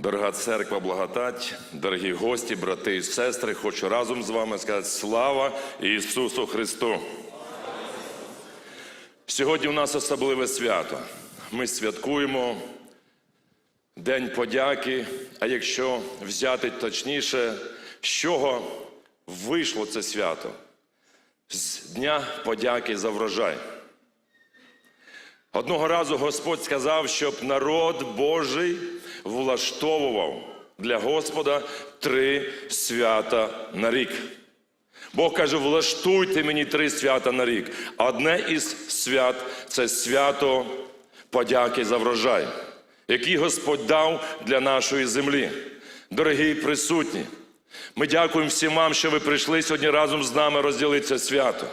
Дорога церква, благодать, дорогі гості, брати і сестри, хочу разом з вами сказати слава Ісусу Христу. Сьогодні у нас особливе свято. Ми святкуємо День подяки. А якщо взяти точніше, з чого вийшло це свято? З Дня подяки за врожай. Одного разу Господь сказав, щоб народ Божий влаштовував для Господа три свята на рік. Бог каже, влаштуйте мені три свята на рік. Одне із свят це свято подяки за врожай, який Господь дав для нашої землі. Дорогі присутні, ми дякуємо всім вам, що ви прийшли сьогодні разом з нами розділити свято.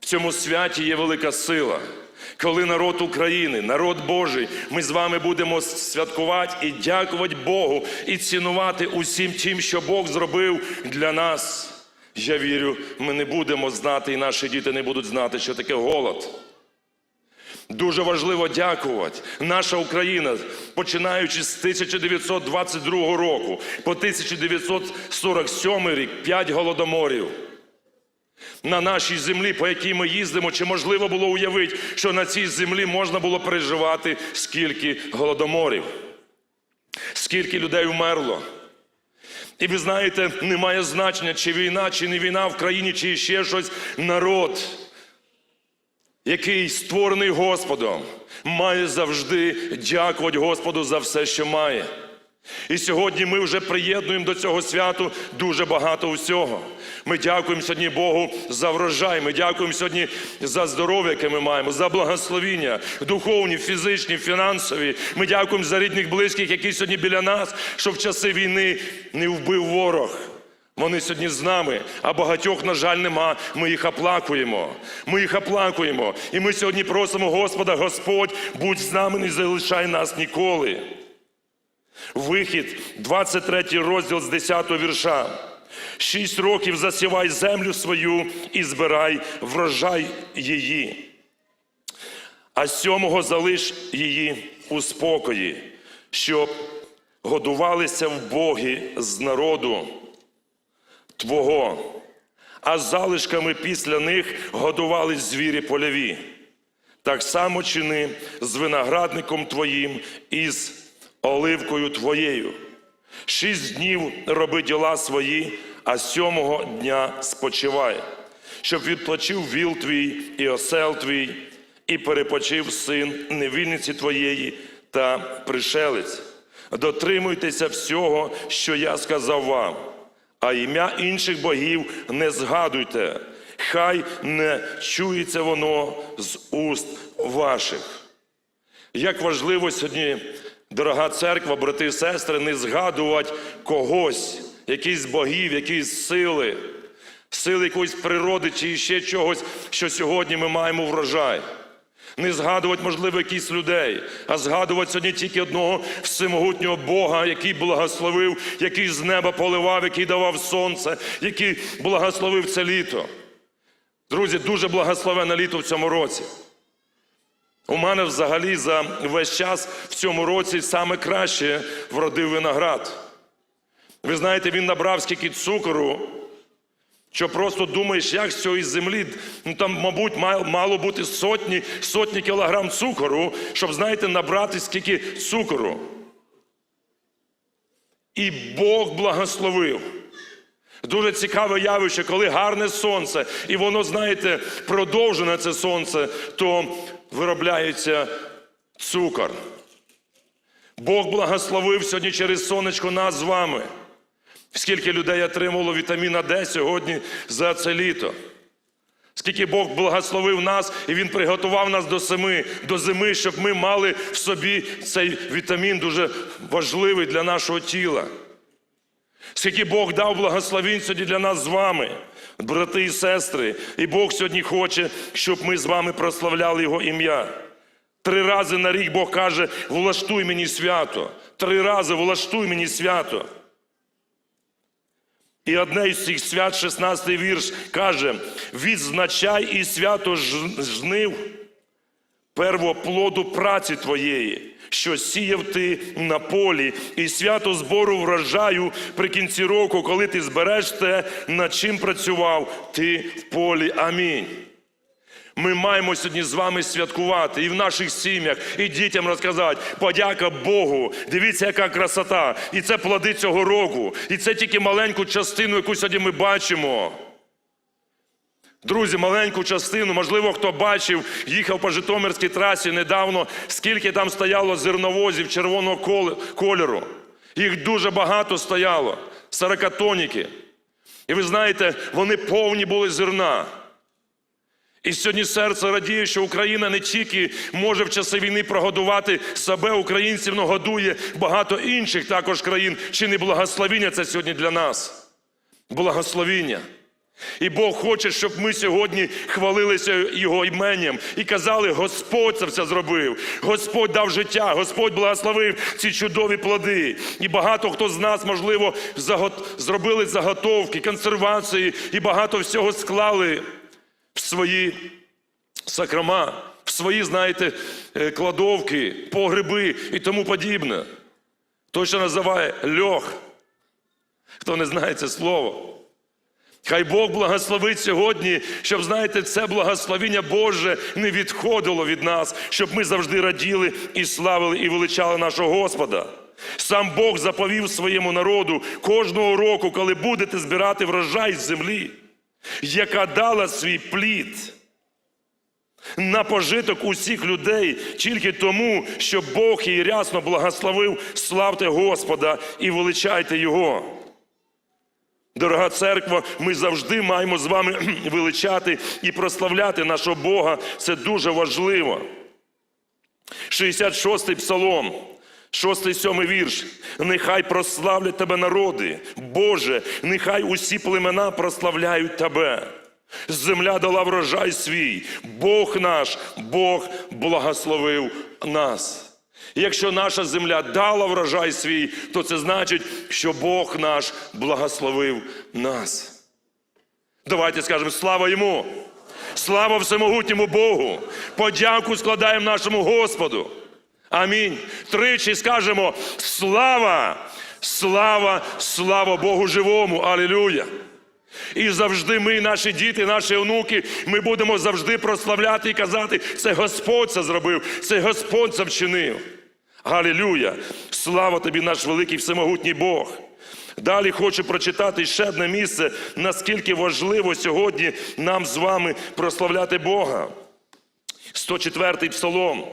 В цьому святі є велика сила. Коли народ України, народ Божий, ми з вами будемо святкувати і дякувати Богу, і цінувати усім тим, що Бог зробив для нас. Я вірю, ми не будемо знати, і наші діти не будуть знати, що таке голод. Дуже важливо дякувати. Наша Україна, починаючи з 1922 року по 1947 рік, п'ять голодоморів. На нашій землі, по якій ми їздимо, чи можливо було уявити, що на цій землі можна було переживати скільки голодоморів, скільки людей вмерло. І ви знаєте, немає значення, чи війна, чи не війна в країні, чи ще щось. Народ, який створений Господом, має завжди дякувати Господу за все, що має. І сьогодні ми вже приєднуємо до цього святу дуже багато усього. Ми дякуємо сьогодні Богу за врожай. Ми дякуємо сьогодні за здоров'я, яке ми маємо, за благословіння, духовні, фізичні, фінансові. Ми дякуємо за рідних близьких, які сьогодні біля нас, що в часи війни не вбив ворог. Вони сьогодні з нами, а багатьох, на жаль, нема. Ми їх оплакуємо. Ми їх оплакуємо. І ми сьогодні просимо Господа, Господь, будь з нами, не залишай нас ніколи. Вихід, 23 розділ з 10 вірша. Шість років засівай землю свою і збирай врожай її. А сьомого залиш її у спокої, щоб годувалися в Богі з народу Твого, а залишками після них годувались звірі польові. Так само чини з виноградником твоїм і з оливкою твоєю. Шість днів роби діла свої, а сьомого дня спочивай, щоб відплачив віл твій і осел твій, і перепочив син невільниці твоєї та пришелець. Дотримуйтеся всього, що я сказав вам, а ім'я інших богів не згадуйте, хай не чується воно з уст ваших. Як важливо сьогодні, дорога церква, брати і сестри, не згадувати когось, якісь богів, якісь сили, сили якоїсь природи чи ще чогось, що сьогодні ми маємо врожай. Не згадувати, можливо, якісь людей, а згадувати сьогодні тільки одного всемогутнього Бога, який благословив, який з неба поливав, який давав сонце, який благословив це літо. Друзі, дуже благословене літо в цьому році. У мене взагалі за весь час в цьому році саме краще вродив виноград. Ви знаєте, він набрав скільки цукору, що просто думаєш, як з цієї землі, ну там, мабуть, мало, бути сотні, сотні кілограм цукору, щоб, знаєте, набрати скільки цукору. І Бог благословив. Дуже цікаве явище, коли гарне сонце, і воно, знаєте, продовжене це сонце, то виробляється цукор. Бог благословив сьогодні через сонечко нас з вами. Скільки людей отримало вітаміна Д сьогодні за це літо. Скільки Бог благословив нас, і Він приготував нас до зими, до зими, щоб ми мали в собі цей вітамін дуже важливий для нашого тіла. Скільки Бог дав благословінь сьогодні для нас з вами, брати і сестри, і Бог сьогодні хоче, щоб ми з вами прославляли Його ім'я. Три рази на рік Бог каже: влаштуй мені свято. Три рази влаштуй мені свято. І одне із цих свят, 16 вірш, каже: відзначай і свято жнив, первоплоду праці твоєї, що сіяв ти на полі, і свято збору врожаю при кінці року, коли ти збереш те, над чим працював ти в полі. Амінь. Ми маємо сьогодні з вами святкувати і в наших сім'ях, і дітям розказати. Подяка Богу. Дивіться, яка красота. І це плоди цього року. І це тільки маленьку частину, яку сьогодні ми бачимо. Друзі, маленьку частину, можливо, хто бачив, їхав по Житомирській трасі недавно, скільки там стояло зерновозів червоного кольору. Їх дуже багато стояло, сорокатоніки. І ви знаєте, вони повні були зерна. І сьогодні серце радіє, що Україна не тільки може в часи війни прогодувати себе, українців, але годує багато інших також країн. Чи не благословіння це сьогодні для нас? Благословіння. І Бог хоче, щоб ми сьогодні хвалилися Його іменем і казали, Господь це все зробив. Господь дав життя, Господь благословив ці чудові плоди. І багато хто з нас, можливо, зробили заготовки, консервації і багато всього склали в свої сакрама, в свої, знаєте, е, кладовки, погреби і тому подібне. Той, що називає льох. Хто не знає це слово. Хай Бог благословить сьогодні, щоб, знаєте, це благословіння Боже не відходило від нас, щоб ми завжди раділи і славили і величали нашого Господа. Сам Бог заповів своєму народу кожного року, коли будете збирати врожай з землі, яка дала свій плід на пожиток усіх людей тільки тому, що Бог її рясно благословив, славте Господа і величайте Його. Дорога церква, ми завжди маємо з вами величати і прославляти нашого Бога. Це дуже важливо. 66-й псалом, 6-7 вірш. Нехай прославлять тебе народи. Боже, нехай усі племена прославляють тебе. Земля дала врожай свій. Бог наш, Бог благословив нас. Якщо наша земля дала врожай свій, то це значить, що Бог наш благословив нас. Давайте скажемо слава йому! Слава всемогутньому Богу! Подяку складаємо нашому Господу. Амінь. Тричі скажемо слава, слава, слава Богу живому! Алілюя! І завжди ми, наші діти, наші онуки, ми будемо завжди прославляти і казати, це Господь це зробив, це Господь це вчинив. Галілюя! Слава тобі, наш великий всемогутній Бог! Далі хочу прочитати ще одне місце, наскільки важливо сьогодні нам з вами прославляти Бога. 104-й псалом.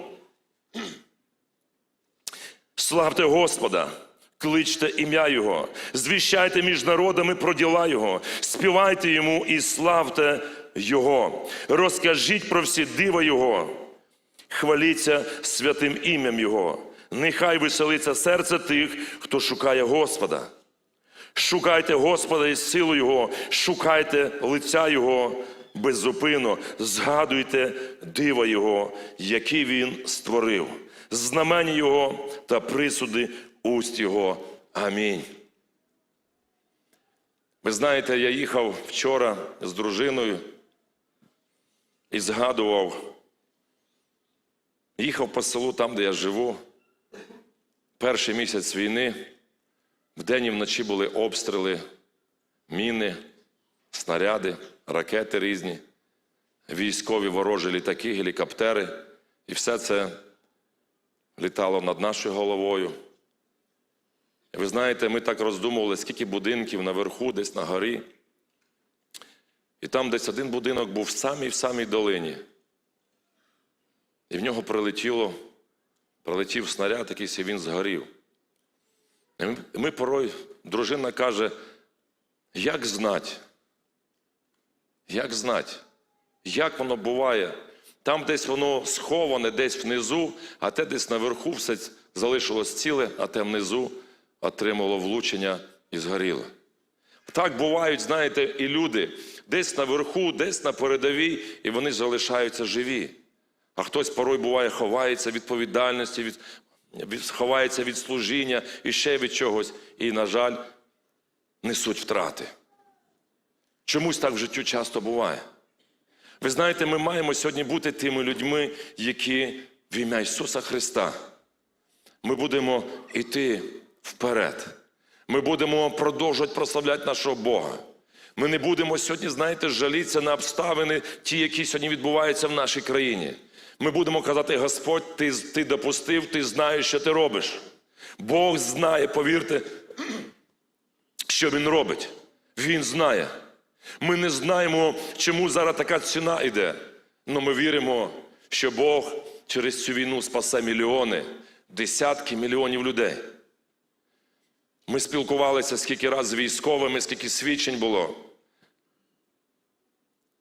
Славте Господа, кличте ім'я Його, звіщайте між народами про діла Його, співайте йому і славте Його, розкажіть про всі дива Його, хваліться святим ім'ям Його. Нехай веселиться серце тих, хто шукає Господа. Шукайте Господа і силу Його, шукайте лиця Його беззупинно, згадуйте дива Його, які Він створив, знамення Його та присуди уст Його. Амінь. Ви знаєте, я їхав вчора з дружиною і згадував, їхав по селу там, де я живу. Перший місяць війни. Вдень і вночі були обстріли, міни, снаряди, ракети різні, військові ворожі літаки, гелікоптери. І все це літало над нашою головою. І ви знаєте, ми так роздумували, скільки будинків наверху, десь на горі. І там десь один будинок був в самій в самій долині. І в нього прилетіло, прилетів снаряд, якийсь і він згорів. І ми, порой, дружина каже, як знать? Як знать? Як воно буває? Там десь воно сховане, десь внизу, а те десь наверху все залишилось ціле, а те внизу отримало влучення і згоріло. Так бувають, знаєте, і люди десь наверху, десь на передовій, і вони залишаються живі. А хтось порой буває, ховається від відповідальності, від, від, ховається від служіння і ще від чогось. І, на жаль, несуть втрати. Чомусь так в життю часто буває. Ви знаєте, ми маємо сьогодні бути тими людьми, які в ім'я Ісуса Христа. Ми будемо йти вперед. Ми будемо продовжувати прославляти нашого Бога. Ми не будемо сьогодні, знаєте, жалітися на обставини, ті, які сьогодні відбуваються в нашій країні. Ми будемо казати, Господь, ти, ти допустив, ти знаєш, що ти робиш. Бог знає, повірте, що Він робить. Він знає. Ми не знаємо, чому зараз така ціна йде. Але ми віримо, що Бог через цю війну спасе мільйони, десятки мільйонів людей. Ми спілкувалися скільки раз з військовими, скільки свідчень було,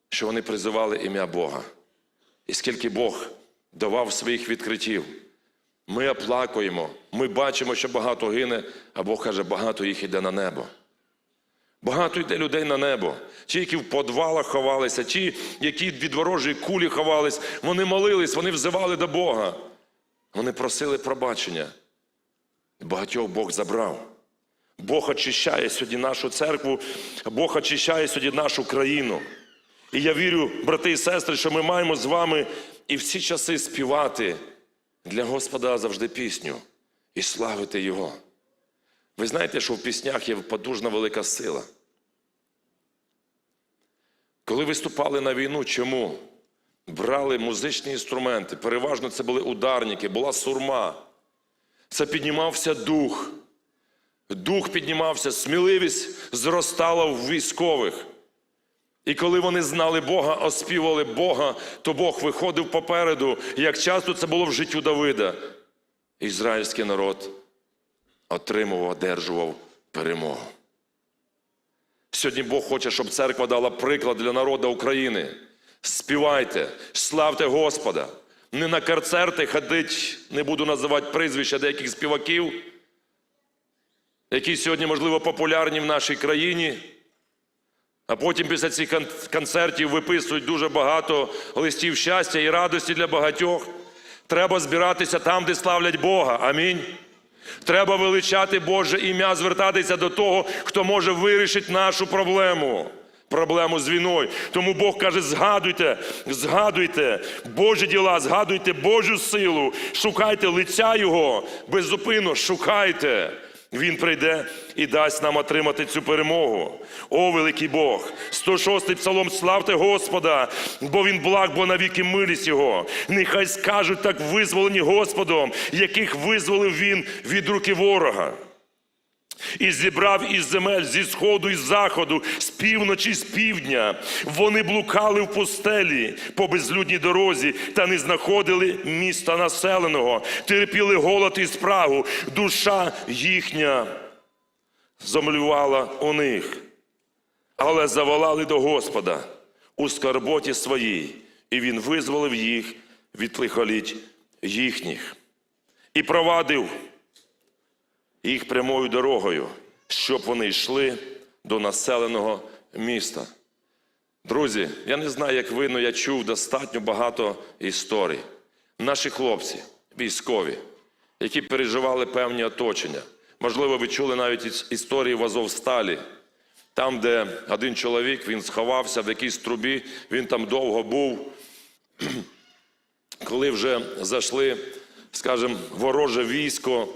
що вони призивали ім'я Бога. І скільки Бог давав своїх відкриттів. Ми оплакуємо, ми бачимо, що багато гине, а Бог каже, багато їх йде на небо. Багато йде людей на небо. Ті, які в подвалах ховалися, ті, які від ворожої кулі ховались, вони молились, вони взивали до Бога. Вони просили пробачення. Багатьох Бог забрав. Бог очищає сьогодні нашу церкву, Бог очищає сьогодні нашу країну. І я вірю, брати і сестри, що ми маємо з вами і всі часи співати для Господа завжди пісню і славити Його. Ви знаєте, що в піснях є потужна велика сила. Коли виступали на війну, чому? Брали музичні інструменти, переважно це були ударники, була сурма. Це піднімався дух. Дух піднімався, сміливість зростала в військових. І коли вони знали Бога, оспівали Бога, то Бог виходив попереду, як часто це було в життю Давида. Ізраїльський народ отримував, одержував перемогу. Сьогодні Бог хоче, щоб церква дала приклад для народу України. Співайте, славте Господа. Не на концерти ходить, не буду називати прізвища деяких співаків, які сьогодні, можливо, популярні в нашій країні. А потім після цих кон- концертів виписують дуже багато листів щастя і радості для багатьох. Треба збиратися там, де славлять Бога. Амінь. Треба величати Боже ім'я, звертатися до того, хто може вирішити нашу проблему. Проблему з війною. Тому Бог каже: згадуйте, згадуйте Божі діла, згадуйте Божу силу, шукайте лиця Його, беззупинно шукайте. Він прийде і дасть нам отримати цю перемогу. О, великий Бог! 106-й псалом, славте Господа, бо він благ, бо навіки милість Його. Нехай скажуть так визволені Господом, яких визволив Він від руки ворога. І зібрав із земель зі сходу і заходу, з півночі, з півдня. Вони блукали в пустелі по безлюдній дорозі та не знаходили міста населеного, терпіли голод і спрагу. Душа їхня зомлювала у них, але заволали до Господа у скарботі своїй, і Він визволив їх від лихоліть їхніх і провадив їх прямою дорогою, щоб вони йшли до населеного міста. Друзі, я не знаю, як ви, але я чув достатньо багато історій. Наші хлопці, військові, які переживали певні оточення. Можливо, ви чули навіть історії в Азовсталі, там, де один чоловік він сховався в якійсь трубі, він там довго був. Коли вже зайшли, скажімо, вороже військо,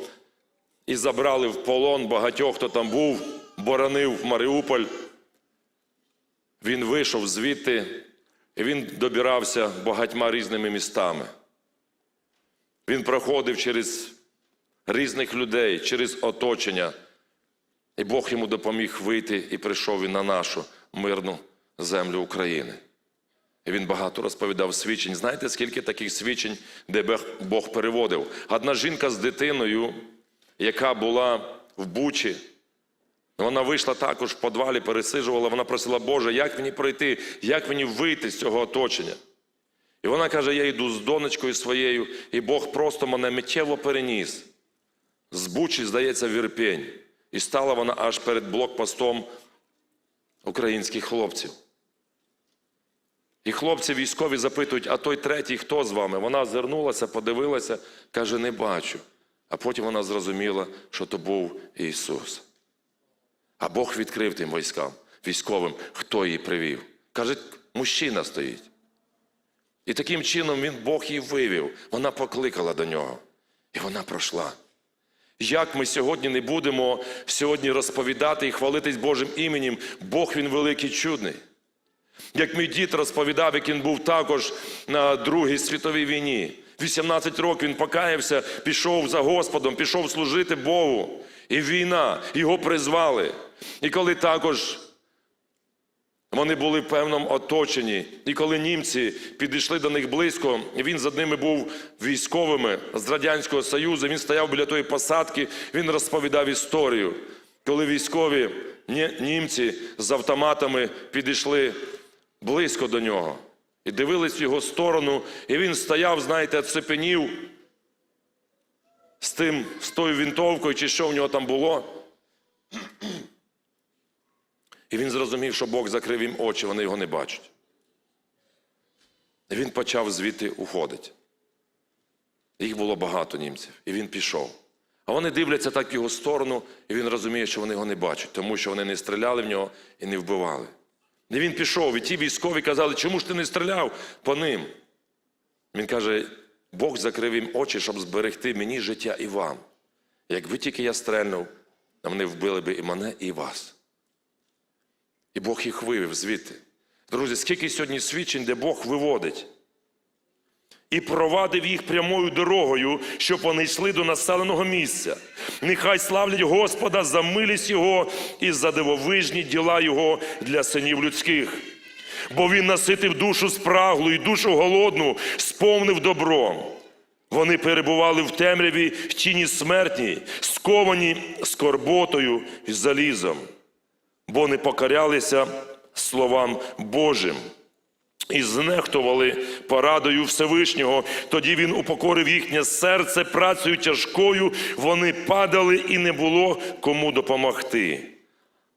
і забрали в полон багатьох, хто там був, боронив Маріуполь. Він вийшов звідти, і він добирався багатьма різними містами. Він проходив через різних людей, через оточення. І Бог йому допоміг вийти, і прийшов він на нашу мирну землю України. І він багато розповідав свідчень. Знаєте, скільки таких свідчень, де Бог- переводив? Одна жінка з дитиною, яка була в Бучі, вона вийшла також в подвалі, пересиджувала, вона просила, Боже, як мені пройти, як мені вийти з цього оточення? І вона каже: я йду з донечкою своєю, і Бог просто мене миттєво переніс. З Бучі, здається, в Ірпень. І стала вона аж перед блокпостом українських хлопців. І хлопці військові запитують, а той третій хто з вами? Вона звернулася, подивилася, каже, не бачу. А потім вона зрозуміла, що то був Ісус. А Бог відкрив тим військам, військовим, хто її привів. Каже, мужчина стоїть. І таким чином він Бог її вивів. Вона покликала до нього. І вона пройшла. Як ми сьогодні не будемо сьогодні розповідати і хвалитись Божим іменем, Бог він великий чудний. Як мій дід розповідав, як він був також на Другій світовій війні. 18 років він покаявся, пішов за Господом, пішов служити Богу. І війна, його призвали. І коли також вони були в певному оточенні, і коли німці підійшли до них близько, він за ними був військовими з Радянського Союзу, він стояв біля тої посадки, він розповідав історію, коли військові німці з автоматами підійшли близько до нього і дивились в його сторону, і він стояв, знаєте, цепенів з тим, з тою вінтовкою, чи що в нього там було. І він зрозумів, що Бог закрив їм очі, вони його не бачать. І він почав звідти уходити. Їх було багато німців, і він пішов. А вони дивляться так в його сторону, і він розуміє, що вони його не бачать, тому що вони не стріляли в нього і не вбивали. І він пішов, і ті військові казали, чому ж ти не стріляв по ним? Він каже, Бог закрив їм очі, щоб зберегти мені життя і вам. Якби тільки я стрельнув, вони вбили би і мене, і вас. І Бог їх вивів звідти. Друзі, скільки сьогодні свідчень, де Бог виводить. І провадив їх прямою дорогою, щоб вони йшли до населеного місця. Нехай славлять Господа за милість Його і за дивовижні діла Його для синів людських. Бо Він наситив душу спраглу і душу голодну, сповнив добром. Вони перебували в темряві в тіні смертній, сковані скорботою і залізом, бо не покорялися словам Божим і знехтували порадою Всевишнього. Тоді він упокорив їхнє серце працею тяжкою, вони падали і не було кому допомогти.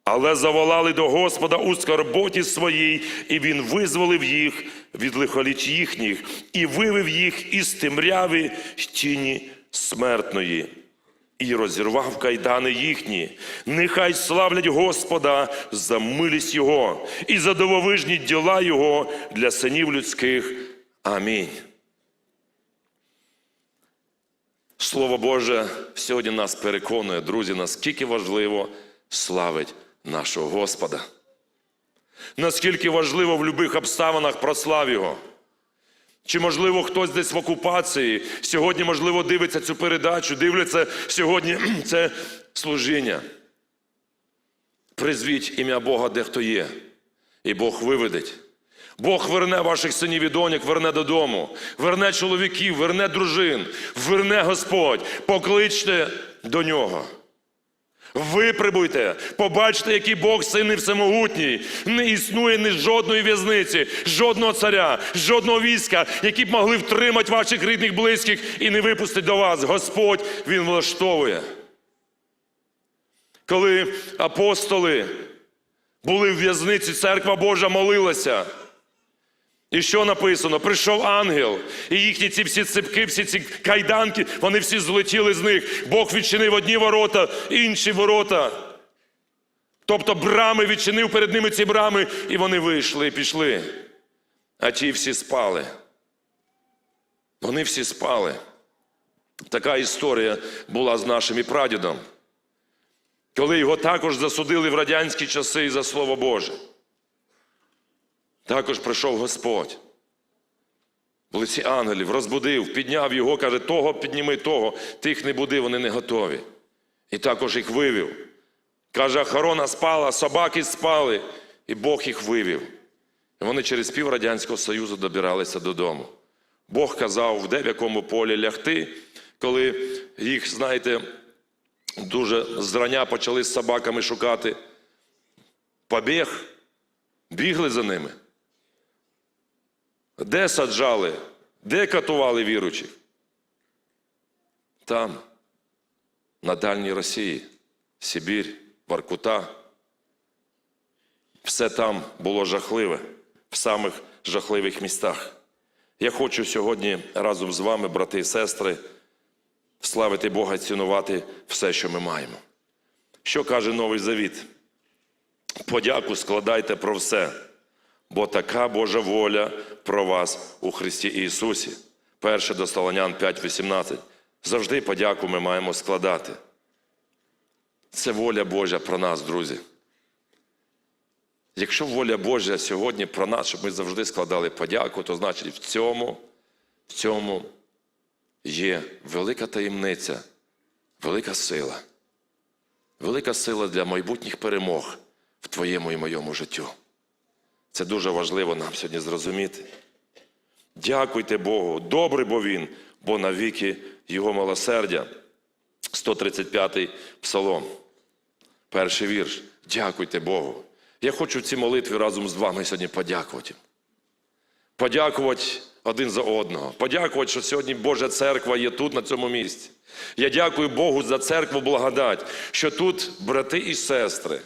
Але заволали до Господа у скорботі своїй, і він визволив їх від лихоліч їхніх і вивів їх із темряви тіні смертної. І розірвав кайдани їхні. Нехай славлять Господа за милість Його і за дивовижні діла Його для синів людських. Амінь. Слово Боже сьогодні нас переконує, друзі, наскільки важливо славить нашого Господа. Наскільки важливо в будь-яких обставинах прослав Його. Чи, можливо, хтось десь в окупації сьогодні, можливо, дивиться цю передачу, дивляться сьогодні це служіння. Призвіть ім'я Бога, де хто є, і Бог виведеть. Бог верне ваших синів і доньок, верне додому, верне чоловіків, верне дружин, верне Господь, покличте до нього. Виприбуйте, побачите, який Бог сильний всемогутній. Не існує ні жодної в'язниці, жодного царя, жодного війська, які б могли втримати ваших рідних близьких і не випустити до вас. Господь Він влаштовує. Коли апостоли були в в'язниці, церква Божа молилася. І що написано? Прийшов ангел, і їхні ці всі ципки, всі ці кайданки, вони всі злетіли з них. Бог відчинив одні ворота, інші ворота. Тобто брами відчинив перед ними ці брами, і вони вийшли і пішли. А ті всі спали. Вони всі спали. Така історія була з нашим і прадідом, коли його також засудили в радянські часи за Слово Боже. Також прийшов Господь. В лиці ангелів розбудив, підняв його, каже, того підніми, того, тих не буди, вони не готові. І також їх вивів. Каже, охорона спала, собаки спали, і Бог їх вивів. І вони через пів Радянського Союзу добиралися додому. Бог казав, де в якому полі лягти, коли їх, знаєте, дуже зрання почали з собаками шукати. Побіг, бігли за ними. Де саджали, де катували віручих? Там, на дальній Росії, Сибір, Воркута. Все там було жахливе, в самих жахливих містах. Я хочу сьогодні разом з вами, брати і сестри, славити Бога цінувати все, що ми маємо. Що каже Новий Завіт? Подяку складайте про все. Бо така Божа воля про вас у Христі Ісусі. Перше до Солонян 5,18. Завжди подяку ми маємо складати. Це воля Божа про нас, друзі. Якщо воля Божа сьогодні про нас, щоб ми завжди складали подяку, то значить в цьому, в цьому є велика таємниця, велика сила. Велика сила для майбутніх перемог в твоєму і моєму життю. Це дуже важливо нам сьогодні зрозуміти. Дякуйте Богу, добрий бо Він, бо навіки Його милосердя. 135-й псалом, перший вірш. Дякуйте Богу. Я хочу в цій молитві разом з вами сьогодні подякувати. Подякувати один за одного. Подякувати, що сьогодні Божа церква є тут, на цьому місці. Я дякую Богу за церкву благодать, що тут брати і сестри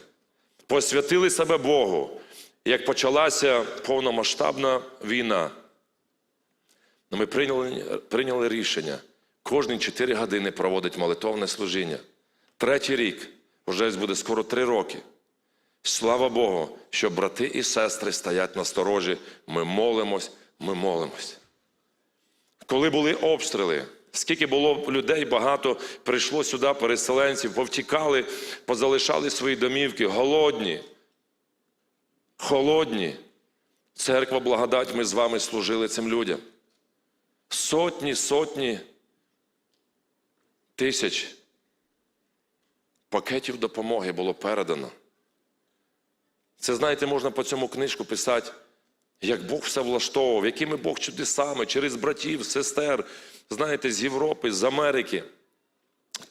посвятили себе Богу. Як почалася повномасштабна війна, ну, ми прийняли, прийняли рішення кожні 4 години проводить молитовне служіння. Третій рік, вже буде скоро три роки. Слава Богу, що брати і сестри стоять на сторожі. Ми молимось, ми молимось. Коли були обстріли, скільки було людей, багато прийшло сюди переселенців, повтікали, позалишали свої домівки, голодні, холодні. Церква благодать, ми з вами служили цим людям. Сотні, сотні тисяч пакетів допомоги було передано. Це, знаєте, можна по цьому книжку писати, як Бог все влаштовував, якими Бог чудесами через братів, сестер, знаєте, з Європи, з Америки,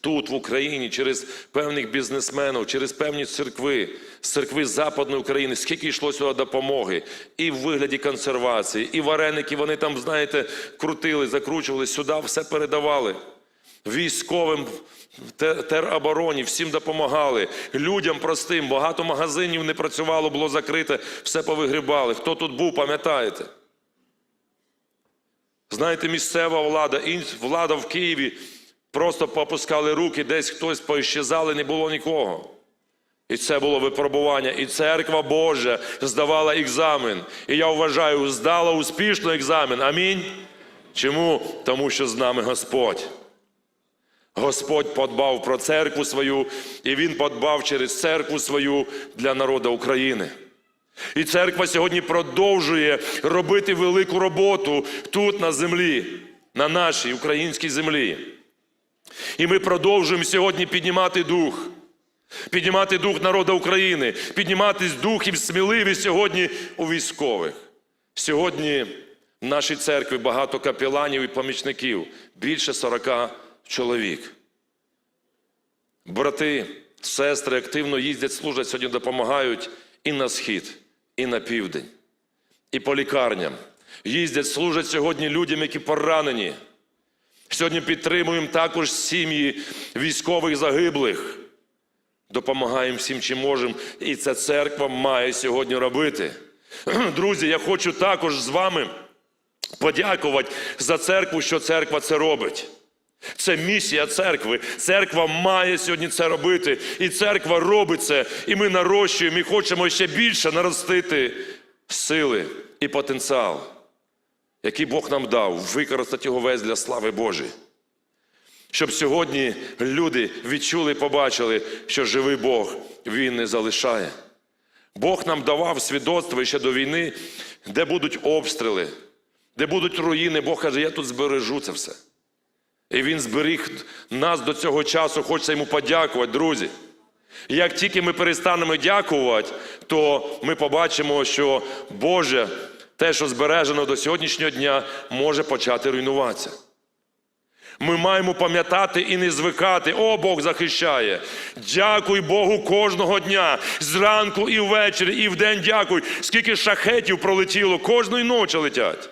тут, в Україні, через певних бізнесменів, через певні церкви, з церкви Западної України, скільки йшло сюди допомоги, і в вигляді консервації, і вареники вони там, знаєте, крутили, закручували, сюди все передавали. Військовим теробороні, всім допомагали. Людям простим, багато магазинів не працювало, було закрите, все повигрібали. Хто тут був, пам'ятаєте? Знаєте, місцева влада, влада в Києві просто попускали руки, десь хтось поіщезали, не було нікого. І це було випробування. І церква Божа здавала екзамен. І я вважаю, здала успішно екзамен. Амінь. Чому? Тому що з нами Господь. Господь подбав про церкву свою, і Він подбав через церкву свою для народу України. І церква сьогодні продовжує робити велику роботу тут, на землі, на нашій українській землі. І ми продовжуємо сьогодні піднімати дух, піднімати дух народу України, піднімати духів сміливість сьогодні у військових. Сьогодні в нашій церкві багато капеланів і помічників, більше 40 чоловік. Брати, сестри активно їздять, служать, сьогодні допомагають і на схід, і на південь, і по лікарням. Їздять, служать сьогодні людям, які поранені. Сьогодні підтримуємо також сім'ї військових загиблих. Допомагаємо всім, чим можемо. І це церква має сьогодні робити. Друзі, я хочу також з вами подякувати за церкву, що церква це робить. Це місія церкви. Церква має сьогодні це робити. І церква робить це. І ми нарощуємо, і хочемо ще більше наростити сили і потенціал, який Бог нам дав, використати його весь для слави Божої. Щоб сьогодні люди відчули і побачили, що живий Бог Він не залишає. Бог нам давав свідоцтво ще до війни, де будуть обстріли, де будуть руїни. Бог каже, я тут збережу це все. І Він зберіг нас до цього часу, хочеться йому подякувати, друзі. Як тільки ми перестанемо дякувати, то ми побачимо, що Боже, те, що збережено до сьогоднішнього дня, може почати руйнуватися. Ми маємо пам'ятати і не звикати. О, Бог захищає. Дякуй Богу кожного дня. Зранку і ввечері, і вдень дякуй. Скільки шахетів пролетіло, кожної ночі летять.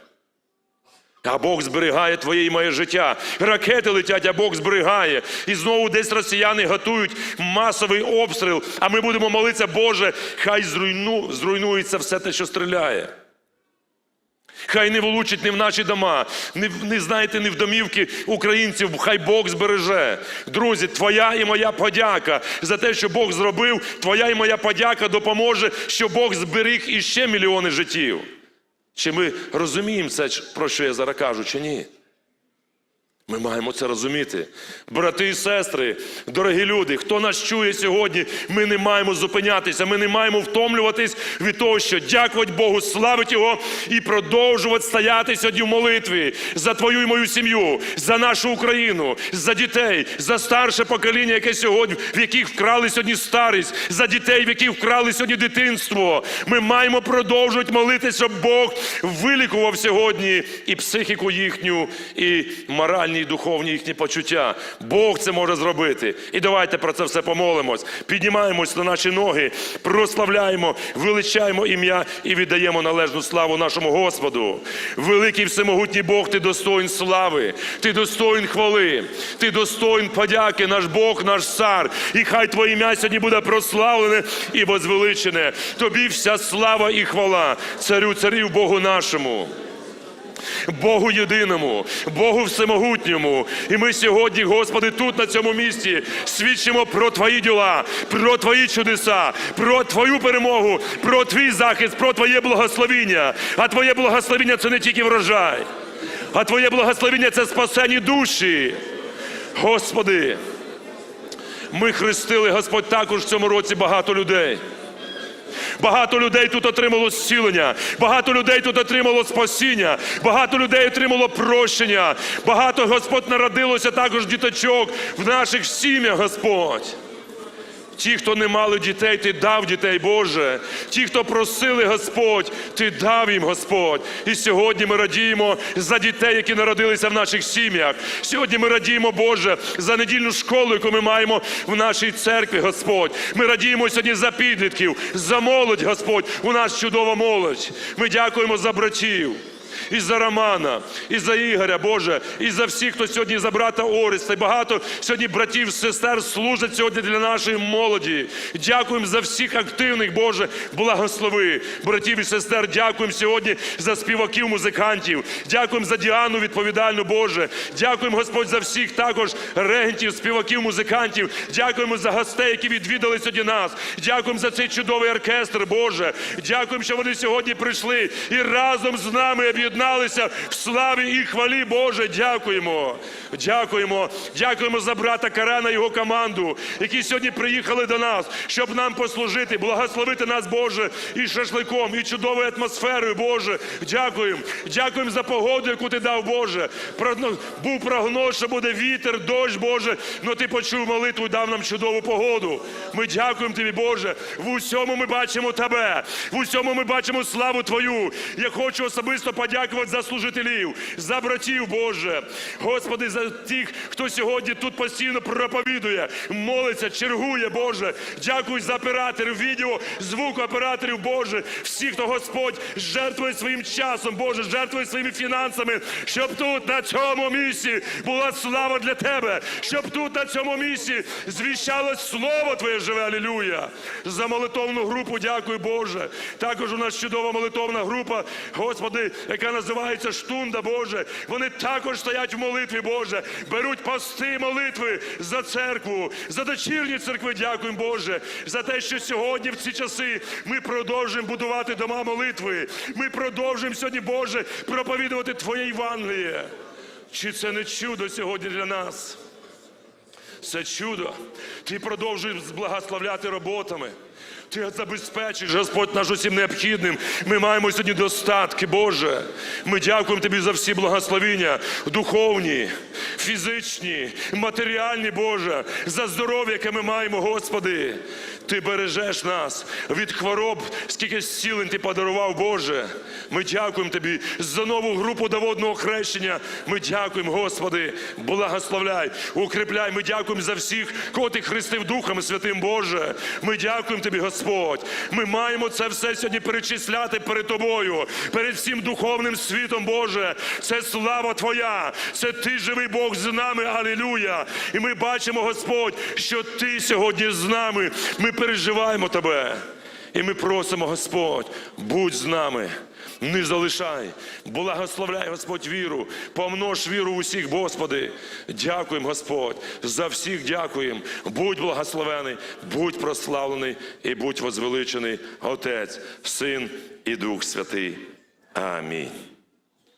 А Бог зберігає твоє і моє життя. Ракети летять, а Бог зберігає. І знову десь росіяни готують масовий обстріл, а ми будемо молитися, Боже, хай зруйну, зруйнується все те, що стріляє. Хай не влучить не в наші дома, не, не знаєте, не в домівки українців, хай Бог збереже. Друзі, твоя і моя подяка за те, що Бог зробив, твоя і моя подяка допоможе, що Бог зберіг іще мільйони життів. Чи ми розуміємо це, про що я зараз кажу, чи ні? Ми маємо це розуміти. Брати і сестри, дорогі люди, хто нас чує сьогодні, ми не маємо зупинятися, ми не маємо втомлюватись від того, що дякувати Богу, славити Його і продовжувати стояти сьогодні в молитві за твою і мою сім'ю, за нашу Україну, за дітей, за старше покоління, яке сьогодні, в яких вкрали сьогодні старість, за дітей, в яких вкрали сьогодні дитинство. Ми маємо продовжувати молитися, щоб Бог вилікував сьогодні і психіку їхню, і моральні, і духовні їхні почуття. Бог це може зробити. І давайте про це все помолимось. Піднімаємось на наші ноги, прославляємо, величаємо ім'я і віддаємо належну славу нашому Господу. Великий всемогутній Бог, ти достоїн слави, ти достоїн хвали, ти достоїн подяки, наш Бог, наш цар. І хай Твоє ім'я сьогодні буде прославлене і возвеличене. Тобі вся слава і хвала, царю царів Богу нашому. Богу єдиному, Богу всемогутньому. І ми сьогодні, Господи, тут на цьому місці свідчимо про Твої діла, про Твої чудеса, про Твою перемогу, про Твій захист, про Твоє благословіння. А Твоє благословіння це не тільки врожай, а Твоє благословіння це спасені душі. Господи, ми хрестили, Господь, також в цьому році багато людей. Багато людей тут отримало зцілення, багато людей тут отримало спасіння, багато людей отримало прощення, багато Господь народилося також діточок в наших сім'ях, Господь. Ті, хто не мали дітей, ти дав дітей, Боже. Ті, хто просили Господь, ти дав їм Господь. І сьогодні ми радіємо за дітей, які народилися в наших сім'ях. Сьогодні ми радіємо, Боже, за недільну школу, яку ми маємо в нашій церкві, Господь. Ми радіємо сьогодні за підлітків, за молодь, Господь. У нас чудова молодь. Ми дякуємо за братів і за Романа, і за Ігоря, Боже, і за всіх, хто сьогодні за брата Ореста. І багато сьогодні братів, сестер служать сьогодні для нашої молоді. Дякуємо за всіх активних, Боже, благослови. Братів і сестер, дякуємо сьогодні за співаків, музикантів. Дякуємо за Діану відповідальну, Боже. Дякуємо, Господь, за всіх також регентів, співаків, музикантів. Дякуємо за гостей, які відвідали сьогодні нас. Дякуємо за цей чудовий оркестр, Боже. Дякуємо, що вони сьогодні прийшли і разом з нами об'єдналися в славі і хвалі Боже. Дякуємо. Дякуємо. Дякуємо за брата Карана і його команду, які сьогодні приїхали до нас, щоб нам послужити, благословити нас, Боже, і шашликом, і чудовою атмосферою, Боже. Дякуємо. Дякуємо за погоду, яку ти дав, Боже. Був прогноз, що буде вітер, дощ, Боже. Ну ти почув молитву і дав нам чудову погоду. Ми дякуємо тобі, Боже. В усьому ми бачимо тебе. В усьому ми бачимо славу Твою. Я хочу особисто подякувати за служителів, за братів, Боже. Господи, за тих, хто сьогодні тут постійно проповідує, молиться, чергує, Боже. Дякую за операторів, відео, звукооператорів, Боже. Всіх, хто Господь жертвує своїм часом, Боже, жертвує своїми фінансами, щоб тут, на цьому місці, була слава для Тебе, щоб тут, на цьому місці, звіщалось Слово Твоє живе, алілюя. За молитовну групу дякую, Боже. Також у нас чудова молитовна група, Господи, яка називається Штунда, Боже. Вони також стоять в молитві, Боже, беруть пости молитви за церкву, за дочірні церкви. Дякуємо, Боже, за те, що сьогодні в ці часи ми продовжуємо будувати дома молитви. Ми продовжуємо сьогодні, Боже, проповідувати Твоє Євангеліє. Чи це не чудо сьогодні для нас? Це чудо. Ти продовжуєш благословляти роботами. Ти забезпечиш, Господь, наш усім необхідним. Ми маємо сьогодні достатки, Боже. Ми дякуємо Тобі за всі благословіння, духовні, фізичні, матеріальні, Боже, за здоров'я, яке ми маємо, Господи. Ти бережеш нас від хвороб, скільки зцілень ти подарував, Боже. Ми дякуємо Тобі за нову групу доводного хрещення. Ми дякуємо, Господи, благословляй, укріпляй. Ми дякуємо за всіх, кого ти хрестив Духом Святим Боже. Ми дякуємо Тобі, Господь. Ми маємо це все сьогодні перечисляти перед Тобою, перед всім духовним світом, Боже. Це слава Твоя, це Ти живий Бог з нами, Алілюя. І ми бачимо, Господь, що Ти сьогодні з нами. Ми переживаємо Тебе. І ми просимо, Господь, будь з нами. Не залишай. Благословляй, Господь, віру, помнож віру усіх, Господи. Дякуємо, Господь, за всіх дякуємо. Будь благословений, будь прославлений і будь возвеличений Отець, Син і Дух Святий. Амінь.